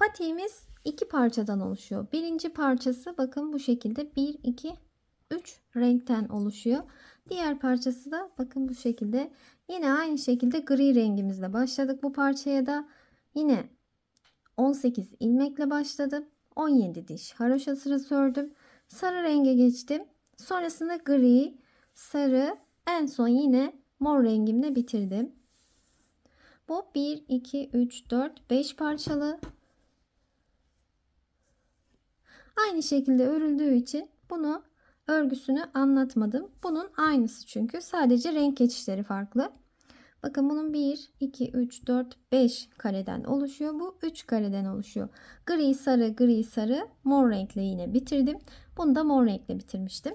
Patiğimiz iki parçadan oluşuyor. Birinci parçası bakın bu şekilde 1, 2, 3 renkten oluşuyor. Diğer parçası da bakın bu şekilde. Yine aynı şekilde gri rengimizle başladık bu parçaya da. Yine 18 ilmekle başladım. 17 diş haroşa sırası ördüm. Sarı renge geçtim. Sonrasında gri, sarı, en son yine mor rengimle bitirdim. Bu 1, 2, 3, 4, 5 parçalı. Aynı şekilde örüldüğü için bunu örgüsünü anlatmadım. Bunun aynısı çünkü sadece renk geçişleri farklı. Bakın bunun 1, 2, 3, 4, 5 kareden oluşuyor. Bu 3 kareden oluşuyor. Gri, sarı, gri, sarı, mor renkle yine bitirdim. Bunu da mor renkle bitirmiştim.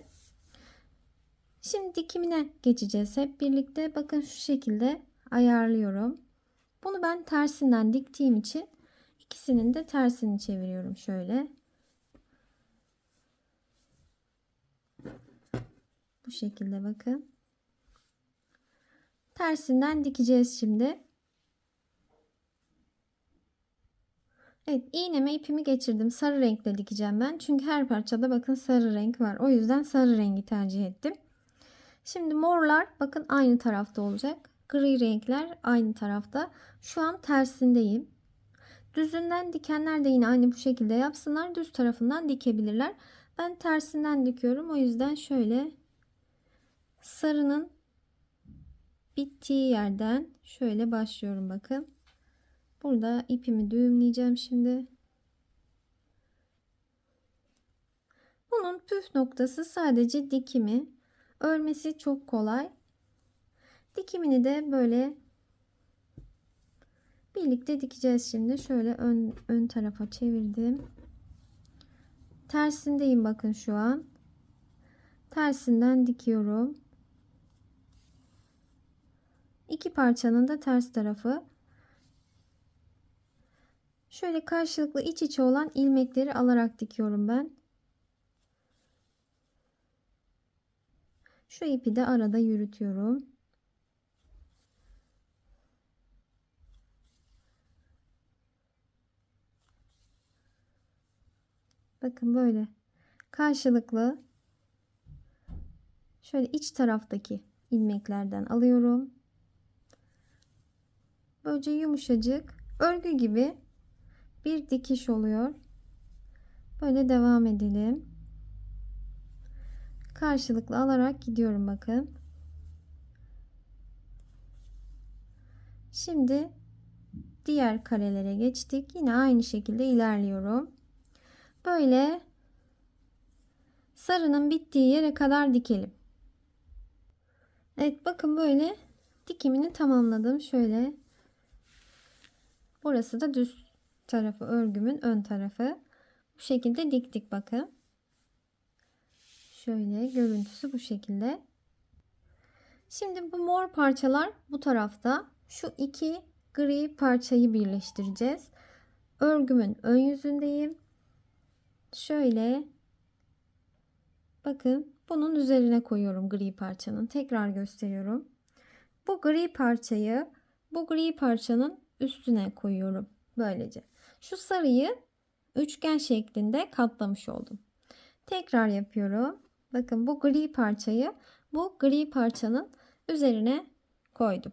Şimdi dikimine geçeceğiz hep birlikte. Bakın şu şekilde ayarlıyorum. Bunu ben tersinden diktiğim için ikisinin de tersini çeviriyorum şöyle. Bu şekilde bakın. Tersinden dikeceğiz şimdi. Evet iğneme ipimi geçirdim. Sarı renkle dikeceğim ben. Çünkü her parçada bakın sarı renk var. O yüzden sarı rengi tercih ettim. Şimdi morlar bakın aynı tarafta olacak. Gri renkler aynı tarafta. Şu an tersindeyim. Düzünden dikenler de yine aynı bu şekilde yapsınlar. Düz tarafından dikebilirler. Ben tersinden dikiyorum. O yüzden şöyle sarının bittiği yerden şöyle başlıyorum bakın. Burada ipimi düğümleyeceğim şimdi. Bunun püf noktası sadece dikimi. Örmesi çok kolay. Dikimini de böyle birlikte dikeceğiz şimdi. Şöyle ön, ön tarafa çevirdim. Tersindeyim bakın şu an. Tersinden dikiyorum. İki parçanın da ters tarafı. Şöyle karşılıklı iç içe olan ilmekleri alarak dikiyorum ben. Şu ipi de arada yürütüyorum. Bakın böyle karşılıklı şöyle iç taraftaki ilmeklerden alıyorum. Böylece yumuşacık örgü gibi bir dikiş oluyor. Böyle devam edelim. Karşılıklı alarak gidiyorum bakın. Şimdi diğer karelere geçtik. Yine aynı şekilde ilerliyorum. Böyle sarının bittiği yere kadar dikelim. Evet bakın böyle dikimini tamamladım. Şöyle burası da düz tarafı örgümün ön tarafı. Bu şekilde diktik bakın. Şöyle görüntüsü bu şekilde. Şimdi bu mor parçalar bu tarafta. Şu iki gri parçayı birleştireceğiz. Örgümün ön yüzündeyim. Şöyle bakın bunun üzerine koyuyorum gri parçanın. Tekrar gösteriyorum. Bu gri parçayı bu gri parçanın üstüne koyuyorum. Böylece. Şu sarıyı üçgen şeklinde katlamış oldum. Tekrar yapıyorum. Bakın bu gri parçayı bu gri parçanın üzerine koydum.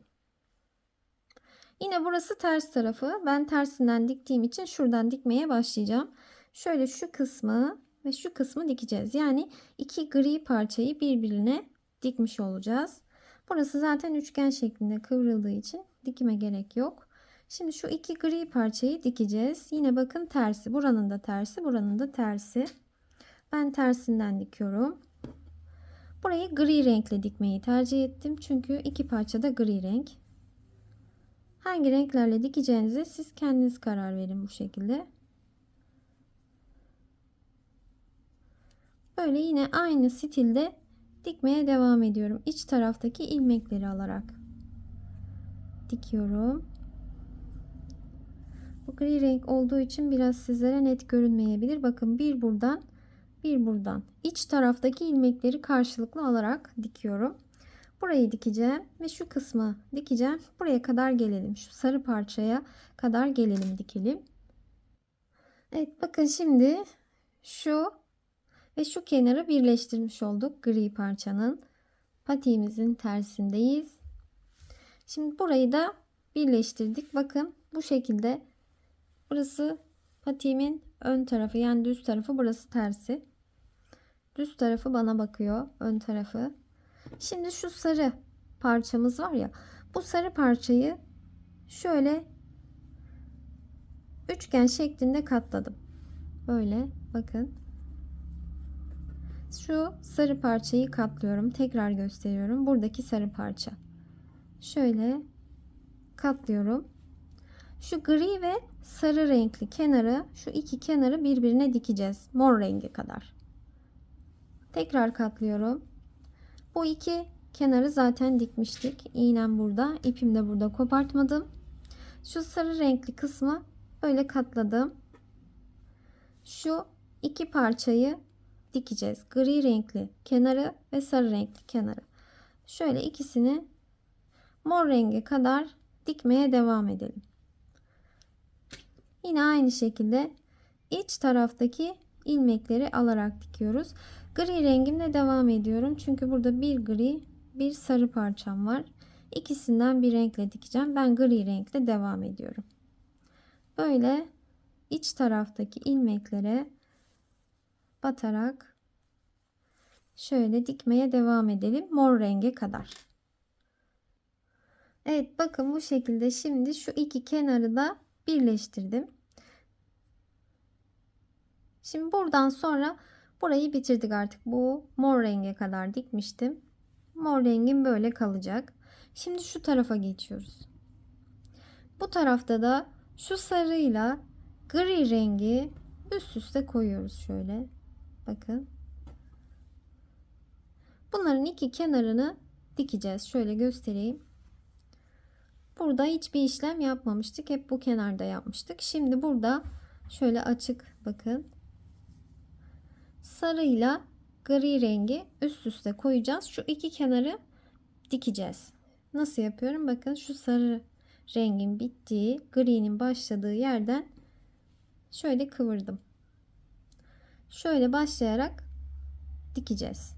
Yine burası ters tarafı. Ben tersinden diktiğim için şuradan dikmeye başlayacağım. Şöyle şu kısmı ve şu kısmı dikeceğiz. Yani iki gri parçayı birbirine dikmiş olacağız. Burası zaten üçgen şeklinde kıvrıldığı için dikime gerek yok. Şimdi şu iki gri parçayı dikeceğiz. Yine bakın tersi. Buranın da tersi, buranın da tersi. Ben tersinden dikiyorum. Burayı gri renkle dikmeyi tercih ettim. Çünkü iki parça da gri renk. Hangi renklerle dikeceğinize siz kendiniz karar verin bu şekilde. Böyle yine aynı stilde dikmeye devam ediyorum. İç taraftaki ilmekleri alarak dikiyorum. Bu gri renk olduğu için biraz sizlere net görünmeyebilir. Bakın bir buradan bir buradan iç taraftaki ilmekleri karşılıklı alarak dikiyorum. Burayı dikeceğim ve şu kısmı dikeceğim. Buraya kadar gelelim. Şu sarı parçaya kadar gelelim dikelim. Evet bakın şimdi şu ve şu kenarı birleştirmiş olduk gri parçanın. Patiğimizin tersindeyiz. Şimdi burayı da birleştirdik. Bakın bu şekilde burası patiğimin ön tarafı yani düz tarafı burası tersi. Düz tarafı bana bakıyor ön tarafı. Şimdi şu sarı parçamız var ya bu sarı parçayı şöyle üçgen şeklinde katladım. Böyle bakın. Şu sarı parçayı katlıyorum. Tekrar gösteriyorum. Buradaki sarı parça. Şöyle katlıyorum. Şu gri ve sarı renkli kenarı, şu iki kenarı birbirine dikeceğiz. Mor rengi kadar. Tekrar katlıyorum. Bu iki kenarı zaten dikmiştik. İğnem burada, ipim de burada kopartmadım. Şu sarı renkli kısmı böyle katladım. Şu iki parçayı dikeceğiz. Gri renkli kenarı ve sarı renkli kenarı. Şöyle ikisini mor rengi kadar dikmeye devam edelim. Yine aynı şekilde iç taraftaki ilmekleri alarak dikiyoruz. Gri rengimle devam ediyorum. Çünkü burada bir gri bir sarı parçam var. İkisinden bir renkle dikeceğim. Ben gri renkle devam ediyorum. Böyle iç taraftaki ilmeklere batarak şöyle dikmeye devam edelim mor renge kadar. Evet bakın bu şekilde şimdi şu iki kenarı da birleştirdim. Şimdi buradan sonra burayı bitirdik artık. Bu mor renge kadar dikmiştim. Mor rengim böyle kalacak. Şimdi şu tarafa geçiyoruz. Bu tarafta da şu sarıyla gri rengi üst üste koyuyoruz şöyle. Bakın. Bunların iki kenarını dikeceğiz. Şöyle göstereyim. Burada hiçbir işlem yapmamıştık. Hep bu kenarda yapmıştık. Şimdi burada şöyle açık bakın. Sarıyla gri rengi üst üste koyacağız. Şu iki kenarı dikeceğiz. Nasıl yapıyorum? Bakın şu sarı rengin bittiği, gri'nin başladığı yerden şöyle kıvırdım. Şöyle başlayarak dikeceğiz.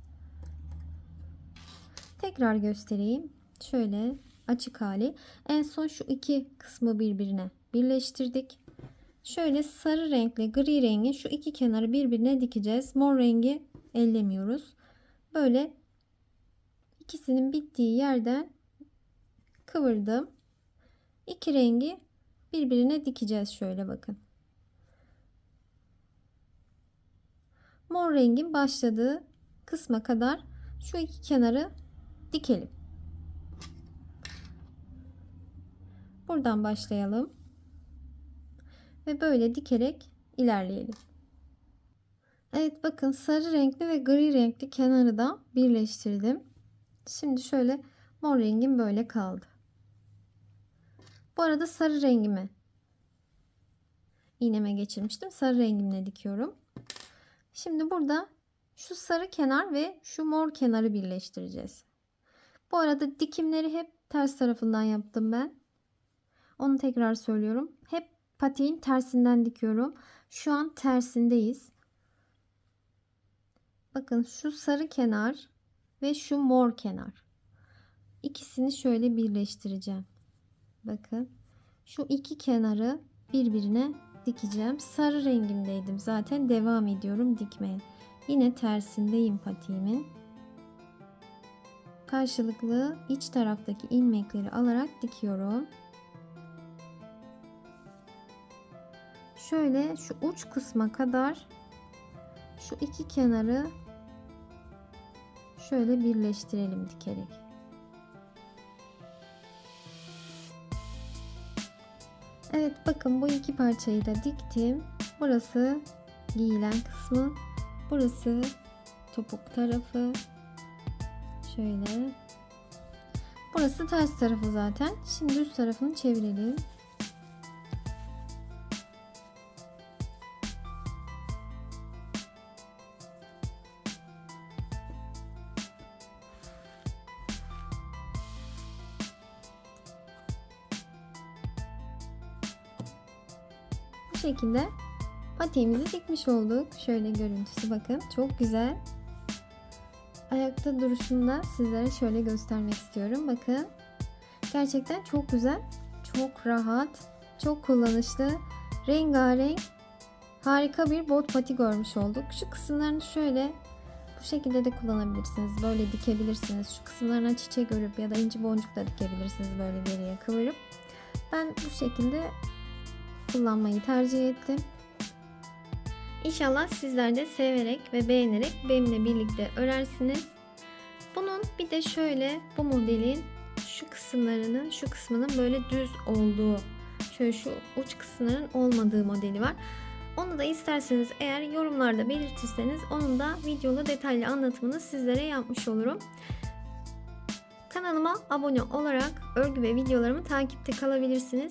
Tekrar göstereyim. Şöyle açık hali. En son şu iki kısmı birbirine birleştirdik. Şöyle sarı renkle gri rengi şu iki kenarı birbirine dikeceğiz. Mor rengi ellemiyoruz. Böyle ikisinin bittiği yerden kıvırdım. İki rengi birbirine dikeceğiz şöyle bakın. Mor rengin başladığı kısma kadar şu iki kenarı dikelim. Buradan başlayalım. Ve böyle dikerek ilerleyelim. Evet bakın sarı renkli ve gri renkli kenarı da birleştirdim. Şimdi şöyle mor rengim böyle kaldı. Bu arada sarı rengimi iğneme geçirmiştim. Sarı rengimle dikiyorum. Şimdi burada şu sarı kenar ve şu mor kenarı birleştireceğiz. Bu arada dikimleri hep ters tarafından yaptım ben. Onu tekrar söylüyorum. Hep patiğin tersinden dikiyorum. Şu an tersindeyiz. Bakın şu sarı kenar ve şu mor kenar. İkisini şöyle birleştireceğim. Bakın. Şu iki kenarı birbirine dikeceğim. Sarı rengimdeydim zaten. Devam ediyorum dikmeye. Yine tersindeyim patiğimin. Karşılıklı iç taraftaki ilmekleri alarak dikiyorum. Şöyle şu uç kısma kadar şu iki kenarı şöyle birleştirelim dikerek. Evet bakın bu iki parçayı da diktim. Burası giyilen kısmı. Burası topuk tarafı. Şöyle. Burası ters tarafı zaten. Şimdi üst tarafını çevirelim. Şekilde patiğimizi dikmiş olduk. Şöyle görüntüsü bakın. Çok güzel. Ayakta duruşunu da sizlere şöyle göstermek istiyorum. Bakın. Gerçekten çok güzel. Çok rahat. Çok kullanışlı. Rengarenk. Harika bir bot pati görmüş olduk. Şu kısımlarını şöyle bu şekilde de kullanabilirsiniz. Böyle dikebilirsiniz. Şu kısımlarına çiçek örüp ya da inci boncuk da dikebilirsiniz böyle geriye kıvırıp. Ben bu şekilde kullanmayı tercih ettim. İnşallah sizler de severek ve beğenerek benimle birlikte örersiniz. Bunun bir de şöyle bu modelin şu kısımlarının şu kısmının böyle düz olduğu şöyle şu uç kısımların olmadığı modeli var. Onu da isterseniz eğer yorumlarda belirtirseniz onun da videolu detaylı anlatımını sizlere yapmış olurum. Kanalıma abone olarak örgü ve videolarımı takipte kalabilirsiniz.